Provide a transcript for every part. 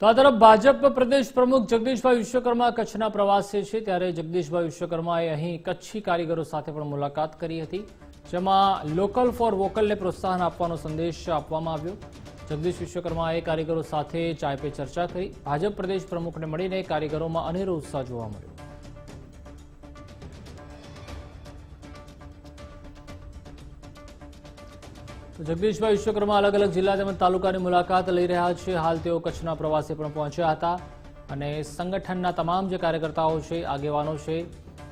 તો આ તરફ ભાજપ પ્રદેશ પ્રમુખ જગદીશભાઈ વિશ્વકર્મા કચ્છના પ્રવાસે છે. ત્યારે જગદીશભાઈ વિશ્વકર્માએ અહીં કચ્છી કારીગરો સાથે પણ મુલાકાત કરી હતી, જેમાં લોકલ ફોર વોકલને પ્રોત્સાહન આપવાનો સંદેશ આપવામાં આવ્યો. જગદીશ વિશ્વકર્માએ કારીગરો સાથે ચાય પે ચર્ચા કરી. ભાજપ પ્રદેશ પ્રમુખને મળીને કારીગરોમાં અનેરો ઉત્સાહ જોવા મળ્યો. જગદીશભાઈ વિશ્વકર્મા અલગ અલગ જિલ્લા તેમજ તાલુકાની મુલાકાત લઈ રહ્યા છે. હાલ તેઓ કચ્છના પ્રવાસે પણ પહોંચ્યા હતા અને સંગઠનના તમામ જે કાર્યકર્તાઓ છે, આગેવાનો છે,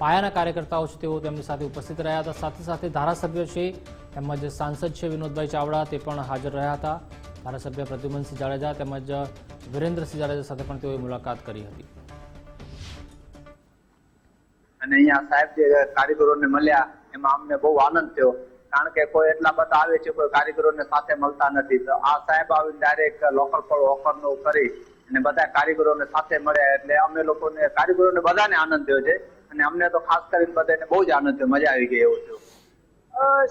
પાયાના કાર્યકર્તાઓ છે, તેઓ તેમની સાથે ઉપસ્થિત રહ્યા હતા. સાથે સાથે ધારાસભ્ય છે, તેમજ સાંસદ છે વિનોદભાઈ ચાવડા તે પણ હાજર રહ્યા હતા. ધારાસભ્ય પ્રદ્યુમનસિંહ જાડેજા તેમજ વિરેન્દ્રસિંહ જાડેજા સાથે પણ તેઓએ મુલાકાત કરી હતી. અને અહીંયા સાહેબ જે કારીગરોને મળ્યા, એમાં અમને બહુ આનંદ થયો. કારણ કે કોઈ એટલા બધા આવે છે કોઈ કારીગરોને સાથે મળતા નથી. તો આ સાહેબ આવી ડાયરેક્ટ લોકલ પર ઓફરનું કરી અને બધા કારીગરોને સાથે મળ્યા. એટલે અમે લોકોને કારીગરોને બધાને આનંદ થયો છે. અને અમને તો ખાસ કરીને બધાને બહુ જ આનંદ થયો. મજા આવી ગઈ એવું થયું.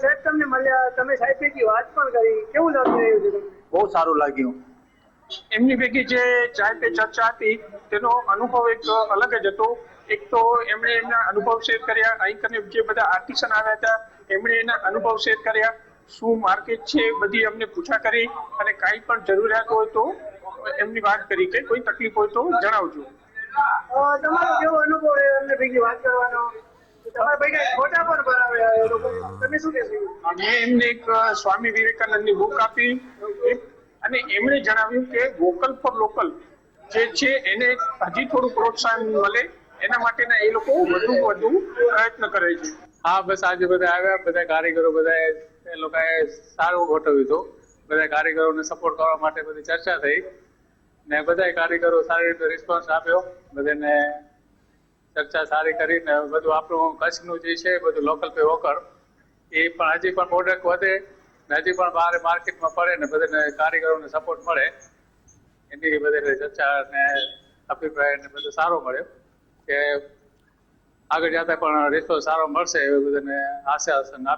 સાહેબ તમને મળ્યા. તમે સાહેબ વાત પણ કરી. કેવું લાગી રહ્યું છે બહુ સારું લાગ્યું. એમની ભેગી જે ચાય પે ચર્ચા હતી તેનો અનુભવ એક અલગ જ હતો. એક તો એમણે એમના અનુભવ શેર કર્યા અહીં કને જે બધા આર્ટિસ્ટ આવ્યા હતા એમણે એના અનુભવ શેર કર્યા. શું માર્કેટ છે બધી અમને પૂછા કરી અને કાંઈ પણ જરૂરિયાત હોય તો એમની વાત કરી કે કોઈ તકલીફ હોય તો જણાવજો. તમારો કેવો અનુભવ રહ્યો એમને ભેગી વાત કરવાનો? મેં એમને એક સ્વામી સ્વામી વિવેકાનંદની બુક આપી. અને એમણે જણાવ્યું કે વોકલ ફોર લોકલ જે છે, એને હજી થોડું પ્રોત્સાહન મળે. એના માટેના એ લોકો વધુ વધુ પ્રયત્ન કરે છે. હા, બસ આજે બધા આવ્યા, બધા કારીગરો બધા એ લોકોએ સારું ગોઠવ્યું હતું. બધા કારીગરોને સપોર્ટ કરવા માટે બધી ચર્ચા થઈ. ને બધા કારીગરો સારી રીતે રિસ્પોન્સ આપ્યો. બધાને ચર્ચા સારી કરીને બધું આપણું કચ્છનું જે છે, બધું લોકલ પે વોકર એ પણ હજી પણ પ્રોડક્ટ વધે. ને હજી પણ બહાર માર્કેટમાં પડે ને બધાને કારીગરોને સપોર્ટ મળે. એની બધી ચર્ચા ને અભિપ્રાય ને બધું સારો મળ્યો કે આગળ જતા પણ રિસ્પોન્સ સારો મળશે એવું બધાને આશા આપ્યું